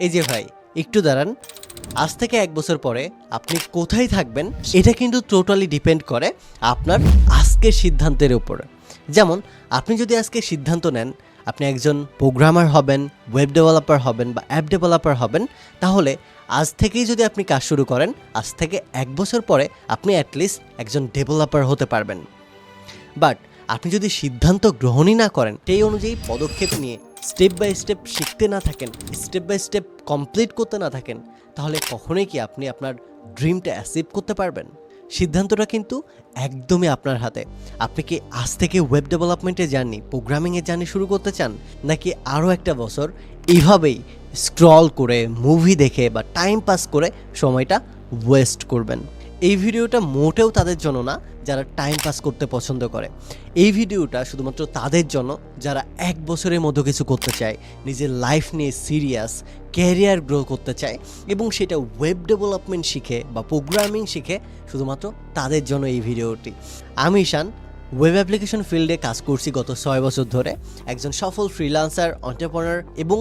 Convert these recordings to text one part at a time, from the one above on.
এই যে ভাই, একটু দাঁড়ান। আজ থেকে এক বছর পরে আপনি কোথায় থাকবেন, এটা কিন্তু টোটালি ডিপেন্ড করে আপনার আজকের সিদ্ধান্তের উপরে। যেমন, আপনি যদি আজকে সিদ্ধান্ত নেন, আপনি একজন প্রোগ্রামার হবেন ওয়েব ডেভেলপার হবেন বা অ্যাপ ডেভেলপার হবেন, তাহলে আজ থেকেই যদি আপনি কাজ শুরু করেন, আজ থেকে এক বছর পরে আপনি অ্যাটলিস্ট একজন ডেভেলপার হতে পারবেন। বাট আপনি যদি সিদ্ধান্ত গ্রহণই না করেন, সেই অনুযায়ী পদক্ষেপ নিয়ে স্টেপ বাই স্টেপ শিখতে না থাকেন, স্টেপ বাই স্টেপ কমপ্লিট করতে না থাকেন, তাহলে কখনোই কি আপনি আপনার ড্রিমটা অ্যাচিভ করতে পারবেন? সিদ্ধান্তটা কিন্তু একদমই আপনার হাতে। আপনি কি আজ থেকে ওয়েব ডেভেলপমেন্টে জার্নি প্রোগ্রামিংয়ের জার্নি শুরু করতে চান, নাকি আরও একটা বছর এইভাবেই স্ক্রল করে, মুভি দেখে বা টাইম পাস করে সময়টা ওয়েস্ট করবেন? এই ভিডিওটা মোটেও তাদের জন্য না, যারা টাইম পাস করতে পছন্দ করে। এই ভিডিওটা শুধুমাত্র তাদের জন্য, যারা এক বছরের মধ্যে কিছু করতে চায়, নিজের লাইফ নিয়ে সিরিয়াস ক্যারিয়ার গ্রো করতে চায়, এবং সেটা ওয়েব ডেভেলপমেন্ট শিখে বা প্রোগ্রামিং শিখে শুধুমাত্র তাদের জন্য এই ভিডিওটি। আমি ঈশান ওয়েব অ্যাপ্লিকেশন ফিল্ডে কাজ করছি গত ছয় বছর ধরে। একজন সফল ফ্রিল্যান্সার অন্টারপ্রনার এবং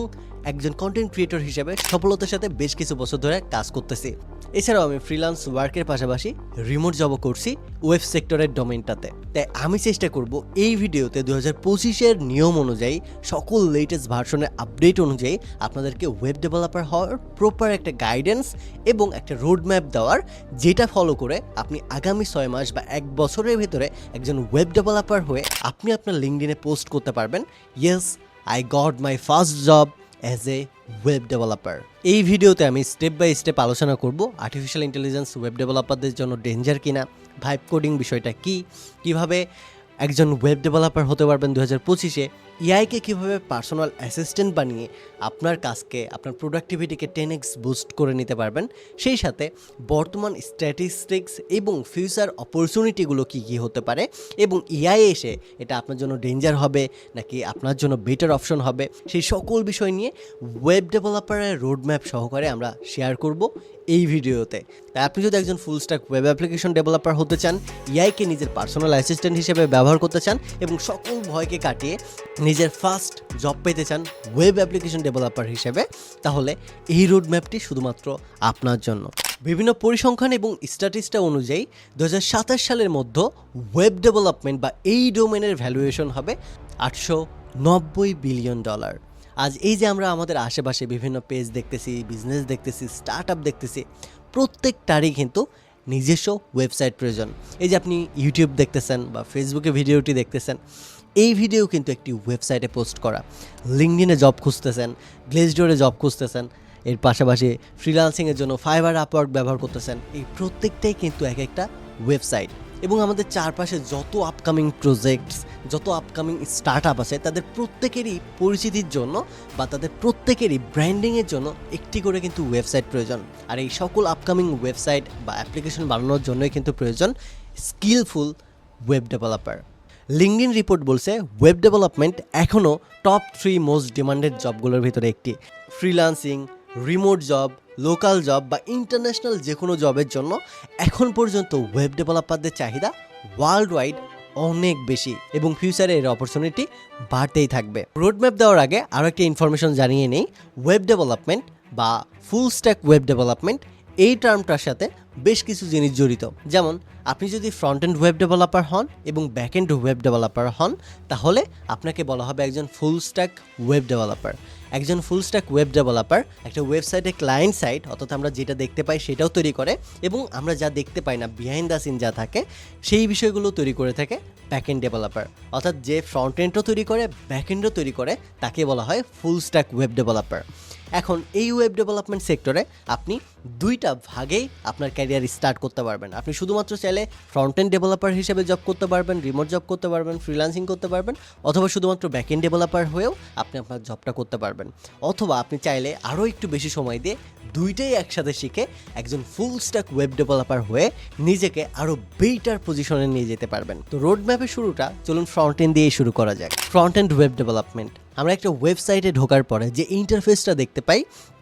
একজন কন্টেন্ট ক্রিয়েটর হিসেবে সফলতার সাথে বেশ কিছু বছর ধরে কাজ করতেছি। এছাড়াও আমি ফ্রিল্যান্স ওয়ার্কের পাশাপাশি রিমোট জবও করছি ওয়েব সেক্টরের ডোমেনটাতে তাই আমি চেষ্টা করব এই ভিডিওতে দু হাজার পঁচিশের নিয়ম অনুযায়ী, সকল লেটেস্ট ভার্সনের আপডেট অনুযায়ী আপনাদেরকে ওয়েব ডেভেলপার হওয়ার প্রপার একটা গাইডেন্স এবং একটা রোড ম্যাপ দেওয়ার, যেটা ফলো করে আপনি আগামী ছয় মাস বা এক বছরের ভেতরে একজন ওয়েব ডেভেলপার হয়ে আপনি আপনার লিঙ্কডিনে পোস্ট করতে পারবেন yes I got my first job as a web developer এই ভিডিওতে আমি স্টেপ বাই স্টেপ আলোচনা করব আর্টিফিশিয়াল ইন্টেলিজেন্স ওয়েব ডেভেলপারদের জন্য ডেঞ্জার কিনা ভাইব কোডিং বিষয়টা কি, কীভাবে একজন ওয়েব ডেভেলপার হতে পারবেন দু হাজার পঁচিশে ইআইকে কীভাবে পার্সোনাল অ্যাসিস্ট্যান্ট বানিয়ে আপনার কাজকে, আপনার প্রোডাক্টিভিটিকে টেন এক্স বুস্ট করে নিতে পারবেন? সেই সাথে বর্তমান স্ট্যাটিস্টিক্স এবং ফিউচার অপরচুনিটিগুলো কী কী হতে পারে? এবং এআই এসে এটা আপনার জন্য ডেঞ্জার হবে নাকি আপনার জন্য বেটার অপশন হবে? সেই সকল বিষয় নিয়ে ওয়েব ডেভেলপারের রোডম্যাপ সহকারে আমরা শেয়ার করব। এই ভিডিওতে। তাই আপনি যদি একজন full stack web application developer হতে চান ইআইকে নিজের পার্সোনাল অ্যাসিস্ট্যান্ট হিসেবে ব্যবহার করতে চান এবং সকল ভয়কে কাটিয়ে নিজের ফার্স্ট জব পেতে চান ওয়েব অ্যাপ্লিকেশন ডেভেলপার হিসেবে, তাহলে এই রোড ম্যাপটি শুধুমাত্র আপনার জন্য। বিভিন্ন পরিসংখ্যান এবং স্ট্যাটিস্টা অনুযায়ী দু হাজার সাতাশ সালের মধ্যে ওয়েব ডেভেলপমেন্ট বা এই ডোমেনের ভ্যালুয়েশন হবে আটশো নব্বই বিলিয়ন ডলার আজ এই যে আমরা আমাদের আশেপাশে বিভিন্ন পেজ দেখতেছি বিজনেস দেখতেছি স্টার্ট আপ দেখতেছি, প্রত্যেকটারই কিন্তু নিজস্ব ওয়েবসাইট প্রয়োজন। এই যে আপনি ইউটিউব দেখতেছেন বা ফেসবুকে ভিডিওটি দেখতেছেন, এই ভিডিও কিন্তু একটি ওয়েবসাইটে পোস্ট করা। লিঙ্কডিনে জব খুঁজতেছেন গ্লেজডোরে জব খুঁজতেছেন, এর পাশাপাশি ফ্রিলান্সিংয়ের জন্য ফাইবার আপওয়ার্ক ব্যবহার করতেছেন, এই প্রত্যেকটাই কিন্তু এক একটা ওয়েবসাইট এবং আমাদের চারপাশে যত আপকামিং প্রজেক্টস যত আপকামিং স্টার্ট আপ আছে, তাদের প্রত্যেকেরই পরিচিতির জন্য বা তাদের প্রত্যেকেরই ব্র্যান্ডিংয়ের জন্য একটি করে কিন্তু ওয়েবসাইট প্রয়োজন। আর এই সকল আপকামিং ওয়েবসাইট বা অ্যাপ্লিকেশন বানানোর জন্যই কিন্তু প্রয়োজন skillful web developer LinkedIn report বলছে ওয়েব ডেভেলপমেন্ট এখনও টপ থ্রি মোস্ট ডিমান্ডেড জবগুলোর ভিতরে একটি। Freelancing remote job local job বা ইন্টারন্যাশনাল যে কোনো জবের জন্য এখন পর্যন্ত ওয়েব ডেভেলপারদের চাহিদা ওয়ার্ল্ড ওয়াইড অনেক বেশি এবং ফিউচারে এর অপরচুনিটি বাড়তেই থাকবে। রোডম্যাপ দেওয়ার আগে আরও একটা ইনফরমেশন জানিয়ে নেই ওয়েব ডেভেলপমেন্ট বা ফুল স্ট্যাক ওয়েব ডেভেলপমেন্ট এই টার্মটার সাথে বেশ কিছু জিনিস জড়িত। যেমন, আপনি যদি ফ্রন্ট এন্ড ওয়েব ডেভেলপার হন এবং ব্যাক এন্ড ওয়েব ডেভেলপার হন, তাহলে আপনাকে বলা হবে একজন ফুল স্ট্যাক ওয়েব ডেভেলপার একজন ফুল স্ট্যাক ওয়েব ডেভেলপার একটা ওয়েবসাইটে ক্লায়েন্ট সাইট অর্থাৎ আমরা যেটা দেখতে পাই সেটাও তৈরি করে এবং আমরা যা দেখতে পাই না বিহাইন্ড দ্য সিন যা থাকে, সেই বিষয়গুলো তৈরি করে থাকে ব্যাক এন্ড ডেভেলপার অর্থাৎ যে ফ্রন্ট এন্ডও তৈরি করে ব্যাক এন্ডও তৈরি করে, তাকে বলা হয় ফুল স্ট্যাক ওয়েব ডেভেলপার এখন এই ওয়েব ডেভেলপমেন্ট সেক্টরে আপনি দুইটা ভাগেই আপনার ক্যারিয়ার স্টার্ট করতে পারবেন। আপনি শুধুমাত্র চাইলে ফ্রন্ট এন্ড ডেভেলপার হিসেবে জব করতে পারবেন রিমোট জব করতে পারবেন ফ্রিল্যান্সিং করতে পারবেন, অথবা শুধুমাত্র ব্যাক এন্ড ডেভেলপার হয়েও আপনি আপনার জবটা করতে পারবেন। অথবা আপনি চাইলে আরও একটু বেশি সময় দিয়ে দুইটাই একসাথে শিখে একজন ফুল স্ট্যাক ওয়েব ডেভেলপার হয়ে নিজেকে আরও বেটার পজিশনে নিয়ে যেতে পারবেন। তো রোড ম্যাপের শুরুটা চলুন ফ্রন্ট এন্ড দিয়েই শুরু করা যাক। ফ্রন্ট এন্ড ওয়েব ডেভেলপমেন্ট আমরা একটা ওয়েবসাইটে ঢোকার পরে যে ইন্টারফেসটা দেখতে পাই,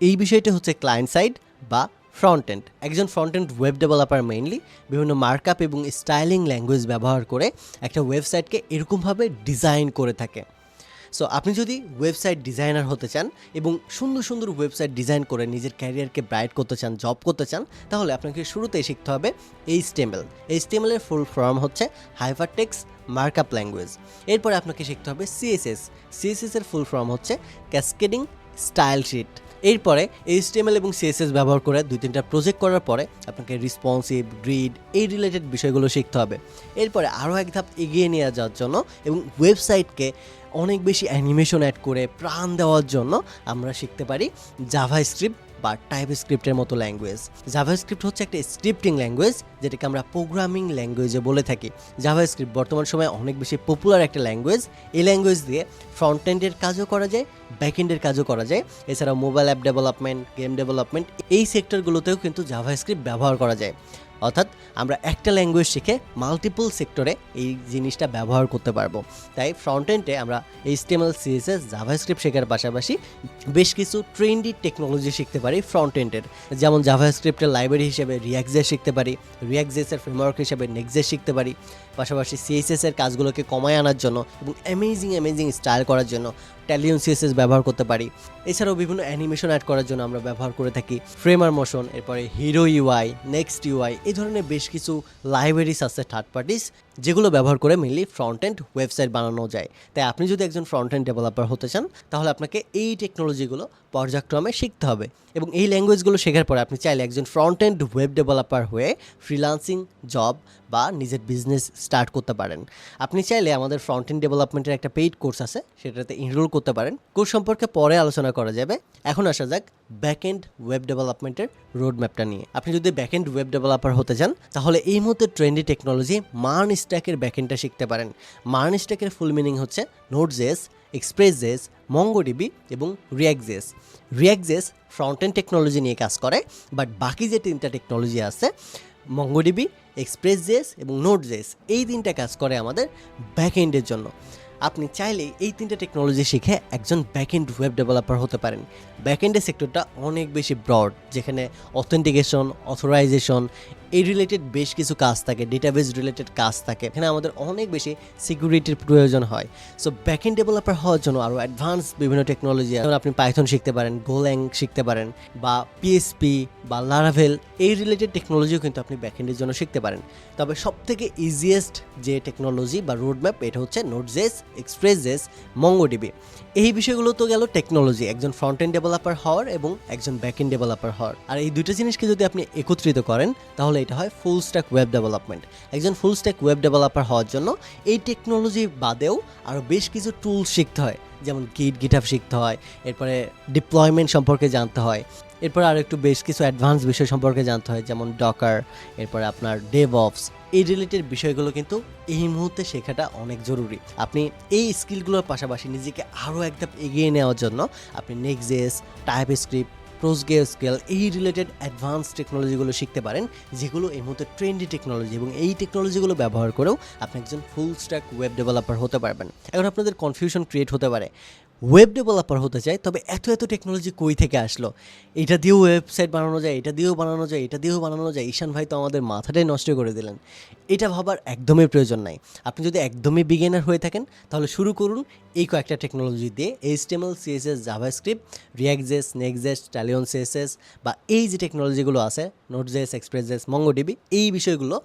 এই বিষয়টা হচ্ছে ক্লায়েন্ট সাইড বা ফ্রন্ট এন্ড একজন front end web developer mainly বিভিন্ন মার্কআপ এবং স্টাইলিং ল্যাঙ্গুয়েজ ব্যবহার করে একটা ওয়েবসাইটকে এরকমভাবে ডিজাইন করে থাকে। সো আপনি যদি ওয়েবসাইট ডিজাইনার হতে চান এবং সুন্দর সুন্দর ওয়েবসাইট ডিজাইন করে নিজের ক্যারিয়ারকে ব্রাইট করতে চান জব করতে চান, তাহলে আপনাকে শুরুতেই শিখতে হবে এইচ টেমেল এইচ টেমেলের ফুল ফর্ম হচ্ছে হাইপারটেক্স মার্কআপ ল্যাঙ্গুয়েজ এরপরে আপনাকে শিখতে হবে সিএসএস সিএসএস এর ফুল ফর্ম হচ্ছে ক্যাসকেডিং স্টাইল শিট এরপরে এইচটিএমএল এবং সিএসএস ব্যবহার করে দুই তিনটা প্রজেক্ট করার পরে আপনাকে রেসপন্সিভ গ্রিড এই রিলেটেড বিষয়গুলো শিখতে হবে। এরপরে আরও এক ধাপ এগিয়ে নিয়ে যাওয়ার জন্য এবং ওয়েবসাইটকে অনেক বেশি অ্যানিমেশন অ্যাড করে প্রাণ দেওয়ার জন্য আমরা শিখতে পারি জাভা স্ক্রিপ্ট বা টাইপ স্ক্রিপ্টের মতো ল্যাঙ্গুয়েজ জাভা স্ক্রিপ্ট হচ্ছে একটা স্ক্রিপ্টিং ল্যাঙ্গুয়েজ যেটাকে আমরা প্রোগ্রামিং ল্যাঙ্গুয়েজে বলে থাকি। জাভা স্ক্রিপ্ট বর্তমান সময়ে অনেক বেশি পপুলার একটা ল্যাঙ্গুয়েজ এই ল্যাঙ্গুয়েজ দিয়ে ফ্রন্ট এন্ডের কাজও করা যায় ব্যাক এন্ডের কাজও করা যায়। এছাড়া mobile app development game development এই সেক্টরগুলোতেও কিন্তু জাভা স্ক্রিপ্ট ব্যবহার করা যায়। অর্থাৎ আমরা একটা ল্যাঙ্গুয়েজ শিখে মাল্টিপল সেক্টরে এই জিনিসটা ব্যবহার করতে পারব। তাই ফ্রন্ট এন্ডে আমরা এইচটিএমএল সিএসএস জাভাস্ক্রিপ্ট শেখার পাশাপাশি বেশ কিছু ট্রেন্ডি টেকনোলজি শিখতে পারি ফ্রন্ট এন্ডের যেমন জাভাস্ক্রিপ্টের লাইব্রেরি হিসেবে রিয়াক্সেস শিখতে পারি রিয়াক্সেসের ফ্রেমওয়ার্ক হিসেবে নেক্সেস শিখতে পারি, পাশাপাশি সিএসএসের কাজগুলোকে কমায় আনার জন্য এবং অ্যামেজিং অ্যামেজিং স্টাইল করার জন্য। ট্যালিয়ন সিএসএস ব্যবহার করতে পারি। এছাড়াও বিভিন্ন অ্যানিমেশন অ্যাড করার জন্য আমরা ব্যবহার করে থাকি। ফ্রেমার মোশন এরপরে হিরো ইউআই নেক্সট ইউআই এই ধরনের বেশ কিছু লাইব্রেরিস আছে থার্ড পার্টিস যেগুলো ব্যবহার করে মেনলি ফ্রন্ট এন্ড ওয়েবসাইট বানানো যায়। তাই আপনি যদি একজন ফ্রন্ট এন্ড ডেভেলপার হতে চান, তাহলে আপনাকে এই টেকনোলজিগুলো পর্যায়ক্রমে শিখতে হবে। এবং এই ল্যাঙ্গুয়েজগুলো শেখার পরে আপনি চাইলে একজন ফ্রন্ট এন্ড ওয়েব ডেভেলপার হয়ে ফ্রিলান্সিং জব বা নিজের বিজনেস স্টার্ট করতে পারেন। আপনি চাইলে আমাদের ফ্রন্ট এন্ড ডেভেলপমেন্টের একটা পেইড কোর্স আছে, সেটাতে এনরোল করতে পারেন। কোর্স সম্পর্কে পরে আলোচনা করা যাবে। এখন আসা যাক ব্যাক এন্ড ওয়েব ডেভেলপমেন্টের রোড ম্যাপটা নিয়ে। আপনি যদি ব্যাক এন্ড ওয়েব ডেভেলপার হতে চান, তাহলে এই মুহূর্তে ট্রেন্ডি টেকনোলজি মার্ন স্ট্যাকের ব্যাক এন্ডটা শিখতে পারেন। মার্ন স্ট্যাকের ফুল মিনিং হচ্ছে Node JS Express JS MongoDB এবং React JS React JS front end technology নিয়ে কাজ করে বাট বাকি যে তিনটা টেকনোলজি আছে মঙ্গোডিবি এক্সপ্রেস জেস এবং নোট জেস এই তিনটা কাজ করে আমাদের ব্যাকএন্ডের জন্য। আপনি চাইলে এই তিনটা টেকনোলজি শিখে একজন ব্যাকএন্ড ওয়েব ডেভেলপার হতে পারেন। ব্যাকএন্ডের সেক্টরটা অনেক বেশি ব্রড যেখানে অথেন্টিকেশন অথরাইজেশন এই রিলেটেড বেশ কিছু কাজ থাকে ডেটাবেস রিলেটেড কাজ থাকে। এখানে আমাদের অনেক বেশি সিকিউরিটির প্রয়োজন হয়। সো ব্যাক এন্ড ডেভেলপার হওয়ার জন্য আরও অ্যাডভান্স বিভিন্ন টেকনোলজি যেমন আপনি পাইথন শিখতে পারেন গোল্যাং শিখতে পারেন, বা পিএসপি বা লারাভেল এই রিলেটেড টেকনোলজিও কিন্তু আপনি ব্যাক এন্ডের জন্য শিখতে পারেন। তবে সবথেকে ইজিয়েস্ট যে টেকনোলজি বা রোডম্যাপ এটা হচ্ছে নোটজেস এক্সপ্রেস জেস মঙ্গোডিবি এই বিষয়গুলো তো গেল টেকনোলজি একজন ফ্রন্ট এন্ড ডেভেলপার হওয়ার এবং একজন ব্যাক এন্ড ডেভেলপার হওয়ার। আর এই দুটো জিনিসকে যদি আপনি একত্রিত করেন, তাহলে এটা হয় ফুল স্ট্যাক ওয়েব ডেভেলপমেন্ট একজন ফুল স্ট্যাক ওয়েব ডেভেলপার হওয়ার জন্য এই টেকনোলজি বাদেও আরও বেশ কিছু টুল শিখতে হয়। যেমন গিট গিটহাব শিখতে হয়, এরপরে ডিপ্লয়মেন্ট সম্পর্কে জানতে হয়, এরপর আর একটু বেশ কিছু অ্যাডভান্স বিষয় সম্পর্কে জানতে হয়, যেমন ডকার এরপরে আপনার ডেভ অফস এই রিলেটেড বিষয়গুলো কিন্তু এই মুহূর্তে শেখাটা অনেক জরুরি। আপনি এই স্কিলগুলোর পাশাপাশি নিজেকে আরও এক ধাপ এগিয়ে নেওয়ার জন্য আপনি Next JS TypeScript PostgreSQL, এই রিলেটেড অ্যাডভান্স টেকনোলজিগুলো শিখতে পারেন, যেগুলো এই মুহূর্তে ট্রেন্ডি টেকনোলজি এবং এই টেকনোলজিগুলো ব্যবহার করেও আপনি একজন ফুল স্ট্যাক ওয়েব ডেভেলপার হতে পারবেন। এখন আপনাদের কনফিউশন ক্রিয়েট হতে পারে। ওয়েব ডেভেলপার হতে চাই, তবে এত এত টেকনোলজি কই থেকে আসলো? এটা দিয়েও ওয়েবসাইট বানানো যায়, এটা দিয়েও বানানো যায়, এটা দিয়েও বানানো যায়। ঈশান ভাই তো আমাদের মাথাটাই নষ্ট করে দিলেন। এটা ভাবার একদমই প্রয়োজন নাই। আপনি যদি একদমই বিগিনার হয়ে থাকেন, তাহলে শুরু করুন এই কয়েকটা টেকনোলজি দিয়ে। HTML CSS JavaScript React JS Next JS Tailwind CSS বা এই যে টেকনোলজিগুলো আছে নোটজেস এক্সপ্রেসজেস মঙ্গোডিবি এই বিষয়গুলো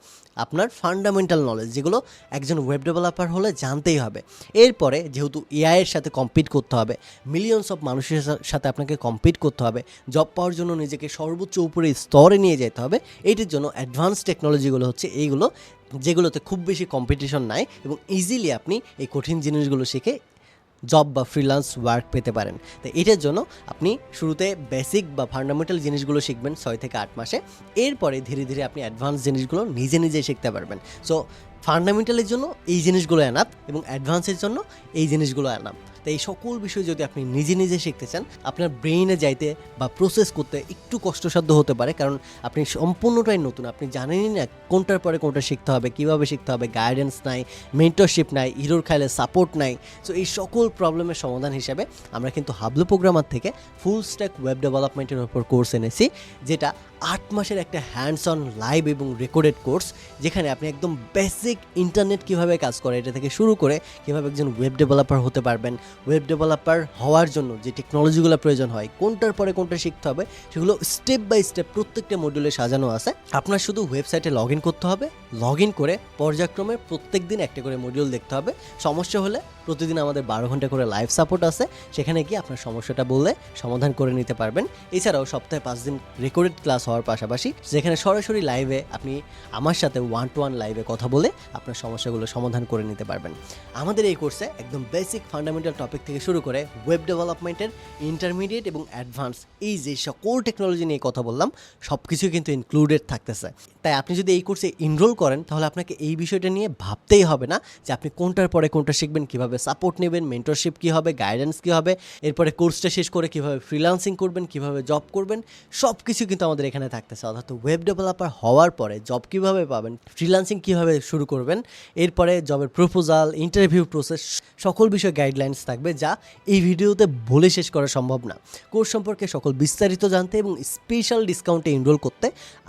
আপনার ফান্ডামেন্টাল নলেজ যেগুলো একজন ওয়েব ডেভেলপার হলে জানতেই হবে। এরপরে যেহেতু এআইয়ের সাথে কম্পিট করতে হবে। মিলিয়নস অফ মানুষের সাথে আপনাকে কম্পিট করতে হবে। জব পাওয়ার জন্য নিজেকে সর্বোচ্চ উপরে স্তরে নিয়ে যেতে হবে। এইটির জন্য অ্যাডভান্স টেকনোলজিগুলো হচ্ছে এইগুলো, যেগুলোতে খুব বেশি কম্পিটিশন নাই এবং ইজিলি আপনি এই কঠিন জিনিসগুলো শিখে জব বা ফ্রিল্যান্স ওয়ার্ক পেতে পারেন। তো এটার জন্য আপনি শুরুতে বেসিক বা ফান্ডামেন্টাল জিনিসগুলো শিখবেন ছয় থেকে আট মাসে। এরপরে ধীরে ধীরে আপনি অ্যাডভান্স জিনিসগুলো নিজে নিজে শিখতে পারবেন। সো ফান্ডামেন্টালের জন্য এই জিনিসগুলো অ্যানাপ এবং অ্যাডভান্সের জন্য এই জিনিসগুলো অ্যানাপ তো এই সকল বিষয় যদি আপনি নিজে নিজে শিখতে চান, আপনার ব্রেইনে যাইতে বা প্রসেস করতে একটু কষ্টসাধ্য হতে পারে, কারণ আপনি সম্পূর্ণটাই নতুন। আপনি জানেনই না কোনটার পরে কোনটা শিখতে হবে, কীভাবে শিখতে হবে গাইডেন্স নাই মেন্টরশিপ নাই, হিরোর খাইলে সাপোর্ট নাই। সো এই সকল প্রবলেমের সমাধান হিসাবে আমরা কিন্তু হাবলু প্রোগ্রামার থেকে ফুল স্ট্যাক ওয়েব ডেভেলপমেন্টের উপর কোর্স এনেছি, যেটা আট মাসের একটা হ্যান্ডস অন লাইভ এবং রেকর্ডেড কোর্স যেখানে আপনি একদম বেসিক ইন্টারনেট কীভাবে কাজ করে, এটা থেকে শুরু করে কীভাবে একজন ওয়েব ডেভেলপার হতে পারবেন ওয়েব ডেভেলপার হওয়ার জন্য যে টেকনোলজিগুলো প্রয়োজন হয়, কোনটার পরে কোনটা শিখতে হবে, সেগুলো স্টেপ বাই স্টেপ প্রত্যেকটা মডিউলে সাজানো আছে। আপনার শুধু ওয়েবসাইটে লগ করতে হবে লগ করে পর্যায়ক্রমে প্রত্যেক দিন একটা করে মডিউল দেখতে হবে। সমস্যা হলে প্রতিদিন আমাদের বারো ঘণ্টা করে লাইভ সাপোর্ট আছে। সেখানে গিয়ে আপনার সমস্যাটা বললে সমাধান করে নিতে পারবেন। এছাড়াও সপ্তাহে পাঁচ দিন রেকর্ডেড ক্লাস হওয়ার পাশাপাশি যেখানে সরাসরি লাইভে আপনি আমার সাথে ওয়ান টু ওয়ান লাইভে কথা বলে আপনার সমস্যাগুলো সমাধান করে নিতে পারবেন। আমাদের এই কোর্সে একদম বেসিক ফান্ডামেন্টাল টপিক থেকে শুরু করে ওয়েব ডেভেলপমেন্টের ইন্টারমিডিয়েট এবং অ্যাডভান্স এই যে সকল টেকনোলজি নিয়ে কথা বললাম সব কিছুই কিন্তু ইনক্লুডেড থাকতেছে। তাই আপনি যদি এই কোর্সে ইনরোল করেন, তাহলে আপনাকে এই বিষয়টা নিয়ে ভাবতেই হবে না যে আপনি কোনটার পরে কোনটা শিখবেন, কীভাবে সাপোর্ট নেবেন মেন্টরশিপ কী হবে গাইডেন্স কী হবে, এরপরে কোর্সটা শেষ করে কীভাবে ফ্রিল্যান্সিং করবেন, কীভাবে জব করবেন সব কিছু কিন্তু আমাদের এখানে থাকতেছে। অর্থাৎ ওয়েব ডেভেলপার হওয়ার পরে জব কীভাবে পাবেন ফ্রিল্যান্সিং কীভাবে শুরু করবেন, এরপরে জবের প্রপোজাল ইন্টারভিউ প্রসেস সকল বিষয়ে গাইডলাইন্স থাকবে যা এই ভিডিওতে বলে শেষ করা সম্ভব না। কোর্স সম্পর্কে সকল বিস্তারিত জানতে এবং স্পেশাল ডিসকাউন্টে এনরোল করতে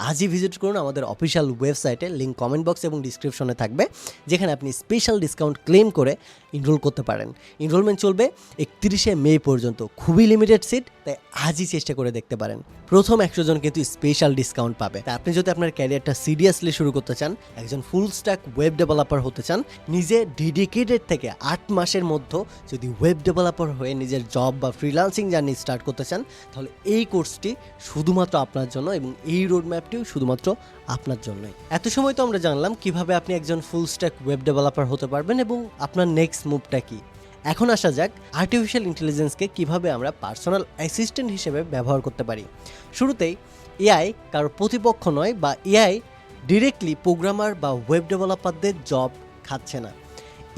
আজই ভিজিট করুন আমাদের অফিসিয়াল ওয়েবসাইটে লিঙ্ক কমেন্ট বক্স এবং ডিসক্রিপশনে থাকবে, যেখানে আপনি স্পেশাল ডিসকাউন্ট ক্লেম করে এনরোল করতে পারেন। এনরোলমেন্ট চলবে একত্রিশে মে পর্যন্ত, খুবই লিমিটেড সিট তাই আজই চেষ্টা করে দেখতে পারেন। প্রথম একশো জন কিন্তু স্পেশাল ডিসকাউন্ট পাবে। তা আপনি যদি আপনার ক্যারিয়ারটা সিরিয়াসলি শুরু করতে চান, একজন ফুল স্ট্যাক ওয়েব ডেভেলপার হতে চান, নিজে ডেডিকেটেড থেকে আট মাসের মধ্যে যদি ওয়েব ডেভেলপার হয়ে নিজের জব বা ফ্রিলান্সিং জার্নি স্টার্ট করতে চান, তাহলে এই কোর্সটি শুধুমাত্র আপনার জন্য এবং এই রোড ম্যাপটিও শুধুমাত্র আপনার জন্যই। এত সময় তো আমরা জানলাম কীভাবে আপনি একজন ফুল স্ট্যাক ওয়েব ডেভেলপার হতে পারবেন এবং আপনার নেক্সট মুভটা কি। এখন আসা যাক আর্টিফিশিয়াল ইন্টেলিজেন্সকে কীভাবে আমরা পার্সোনাল অ্যাসিস্ট্যান্ট হিসেবে ব্যবহার করতে পারি। শুরুতেই এআই কারও প্রতিপক্ষ নয় বা এআই ডিরেক্টলি প্রোগ্রামার বা ওয়েব ডেভেলপারদের জব খাচ্ছে না।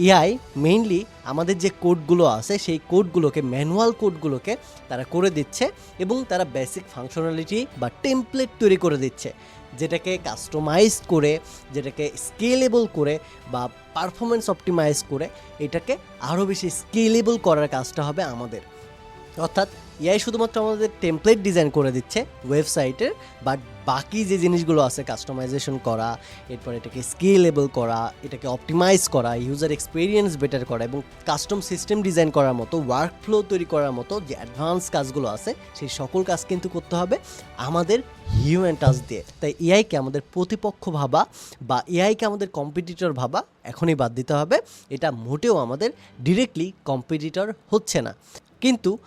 এআই মেইনলি আমাদের যে কোডগুলো আছে, সেই কোডগুলোকে ম্যানুয়াল কোডগুলোকে তারা করে দিচ্ছে এবং তারা বেসিক ফাংশনালিটি বা টেমপ্লেট তৈরি করে দিচ্ছে। যেটাকে কাস্টমাইজ করে, যেটাকে স্কেলেবল করে বা পারফরমেন্স অপটিমাইজ করে, এটাকে আরও বেশি স্কেলেবল করার কাজটা হবে আমাদের। অর্থাৎ এআই শুধুমাত্র আমাদের টেমপ্লেট ডিজাইন করে দিচ্ছে ওয়েবসাইটের বাট বাকি যে জিনিসগুলো আছে কাস্টমাইজেশন করা, এরপর এটাকে স্কেলেবল করা, এটাকে অপটিমাইজ করা ইউজার এক্সপিরিয়েন্স বেটার করা এবং কাস্টম সিস্টেম ডিজাইন করার মতো ওয়ার্ক ফ্লো তৈরি করার মতো যে অ্যাডভান্স কাজগুলো আছে, সেই সকল কাজ কিন্তু করতে হবে আমাদের হিউম্যান টাচ দিয়ে। তাই এআইকে আমাদের প্রতিপক্ষ ভাবা বা এআইকে আমাদের কম্পিটিটর ভাবা এখনই বাদ দিতে হবে। এটা মোটেও আমাদের ডিরেক্টলি কম্পিটিটর হচ্ছে না। কিন্তু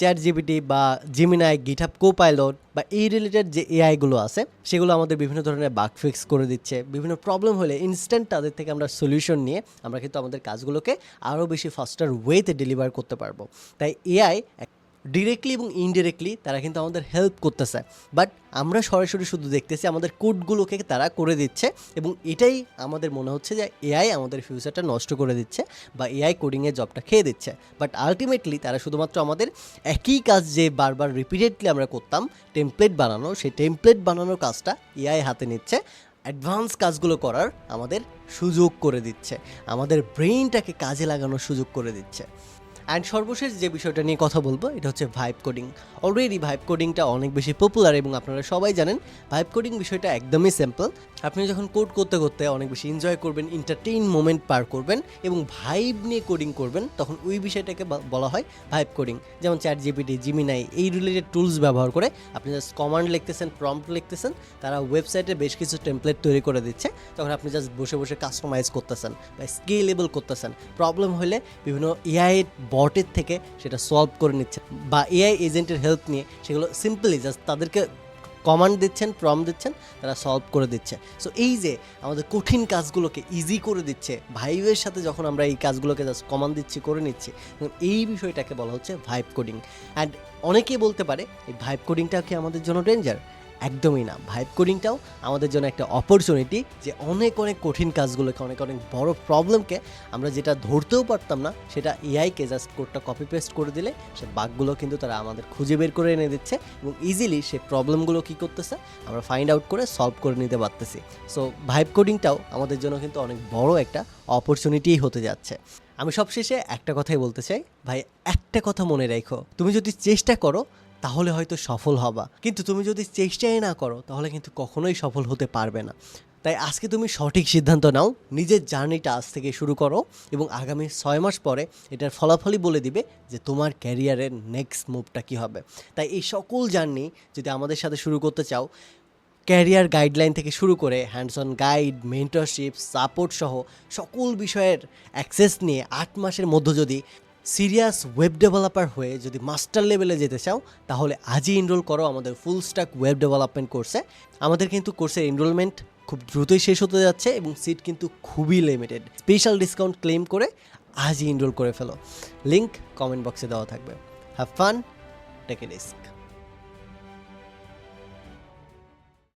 চ্যাট জিবিটি বা জিমিনাই, গিটহাব কো পাইলট বা এই রিলেটেড যে এআইগুলো আছে, সেগুলো আমাদের বিভিন্ন ধরনের বাগ ফিক্স করে দিচ্ছে। বিভিন্ন প্রবলেম হলে ইনস্ট্যান্ট তাদের থেকে আমরা সলিউশন নিয়ে আমরা কিন্তু আমাদের কাজগুলোকে আরও বেশি ফাস্টার ওয়েতে ডেলিভার করতে পারব। তাই এআই ডিরেক্টলি এবং ইনডিরেক্টলি তারা কিন্তু আমাদের হেল্প করতেছে। বাট আমরা সরাসরি শুধু দেখতেছি আমাদের কোডগুলোকে তারা করে দিচ্ছে এবং এটাই আমাদের মনে হচ্ছে যে এআই আমাদের ফিউচারটা নষ্ট করে দিচ্ছে বা এআই কোডিংয়ের জবটা খেয়ে দিচ্ছে। বাট আলটিমেটলি তারা শুধুমাত্র আমাদের একই কাজ যে বারবার রিপিটেডলি আমরা করতাম টেমপ্লেট বানানো, সেই টেমপ্লেট বানানোর কাজটা এআই হাতে নিচ্ছে অ্যাডভান্স কাজগুলো করার আমাদের সুযোগ করে দিচ্ছে। আমাদের ব্রেইনটাকে কাজে লাগানোর সুযোগ করে দিচ্ছে। অ্যান্ড সর্বশেষ যে বিষয়টা নিয়ে কথা বলব, এটা হচ্ছে ভাইব কোডিং অলরেডি ভাইব কোডিংটা অনেক বেশি পপুলার এবং আপনারা সবাই জানেন ভাইব কোডিং বিষয়টা একদমই সিম্পল আপনি যখন কোড করতে করতে অনেক বেশি এনজয় করবেন এন্টারটেইন মোমেন্ট পার করবেন এবং ভাইব নিয়ে কোডিং করবেন, তখন ওই বিষয়টাকে বলা হয় ভাইব কোডিং যেমন চ্যাট জিপিটি জিমিনাই এই রিলেটেড টুলস ব্যবহার করে আপনি জাস্ট কমান্ড লিখতেছেন প্রম্পট লিখতেছেন, তারা ওয়েবসাইটে বেশ কিছু টেমপ্লেট তৈরি করে দিচ্ছে। তখন আপনি জাস্ট বসে বসে কাস্টমাইজ করতেছেন বা স্কেলেবল করতেছেন। প্রবলেম হলে বিভিন্ন এআই বটের থেকে সেটা সলভ করে নিচ্ছে বা এআই এজেন্টের হেল্প নিয়ে সেগুলো সিম্পলি জাস্ট তাদেরকে কমান্ড দিচ্ছেন প্রম দিচ্ছেন, তারা সলভ করে দিচ্ছে। সো এই যে আমাদের কঠিন কাজগুলোকে ইজি করে দিচ্ছে ভাইবের সাথে যখন আমরা এই কাজগুলোকে জাস্ট কমান্ড দিচ্ছি, করে নিচ্ছি এই বিষয়টাকে বলা হচ্ছে ভাইব কোডিং অ্যান্ড অনেকেই বলতে পারে, এই ভাইব কোডিংটা কি আমাদের জন্য ডেঞ্জার একদমই না। ভাইব কোডিংটাও আমাদের জন্য একটা অপরচুনিটি যে অনেক অনেক কঠিন কাজগুলোকে, অনেক অনেক বড় প্রবলেমকে আমরা যেটা ধরতেও পারতাম না, সেটা এআইকে জাস্ট কোডটা কপি পেস্ট করে দিলে সে বাঘগুলো কিন্তু তারা আমাদের খুঁজে বের করে এনে দিচ্ছে এবং ইজিলি সে প্রবলেমগুলো কী করতেছে, আমরা ফাইন্ড আউট করে সলভ করে নিতে পারতেছি। সো ভাইব কোডিংটাও আমাদের জন্য কিন্তু অনেক বড় একটা অপরচুনিটিই হতে যাচ্ছে। আমি সবশেষে একটা কথাই বলতে চাই, ভাই, একটা কথা মনে রেখো। তুমি যদি চেষ্টা করো তাহলে হয়তো সফল হবা। কিন্তু তুমি যদি চেষ্টাই না করো, তাহলে কিন্তু কখনোই সফল হতে পারবে না। তাই আজকে তুমি সঠিক সিদ্ধান্ত নাও, নিজের জার্নিটা আজ থেকে শুরু করো এবং আগামী ছয় মাস পরে এটার ফলাফলই বলে দিবে যে তোমার ক্যারিয়ারের নেক্সট মুভটা কী হবে। তাই এই সকল জার্নি যদি আমাদের সাথে শুরু করতে চাও, ক্যারিয়ার গাইডলাইন থেকে শুরু করে hands on guide mentorship support সহ সকল বিষয়ের অ্যাক্সেস নিয়ে আট মাসের মধ্যে যদি সিরিয়াস ওয়েব ডেভেলপার হয়ে যদি মাস্টার লেভেলে যেতে চাও, তাহলে আজই এনরোল করো আমাদের ফুল স্ট্যাক ওয়েব ডেভেলপমেন্ট কোর্সে আমাদের কিন্তু কোর্সের এনরোলমেন্ট খুব দ্রুতই শেষ হতে যাচ্ছে এবং সিট কিন্তু খুবই লিমিটেড স্পেশাল ডিসকাউন্ট ক্লেম করে আজই এনরোল করে ফেলো। লিঙ্ক কমেন্ট বক্সে দেওয়া থাকবে। Have fun take a risk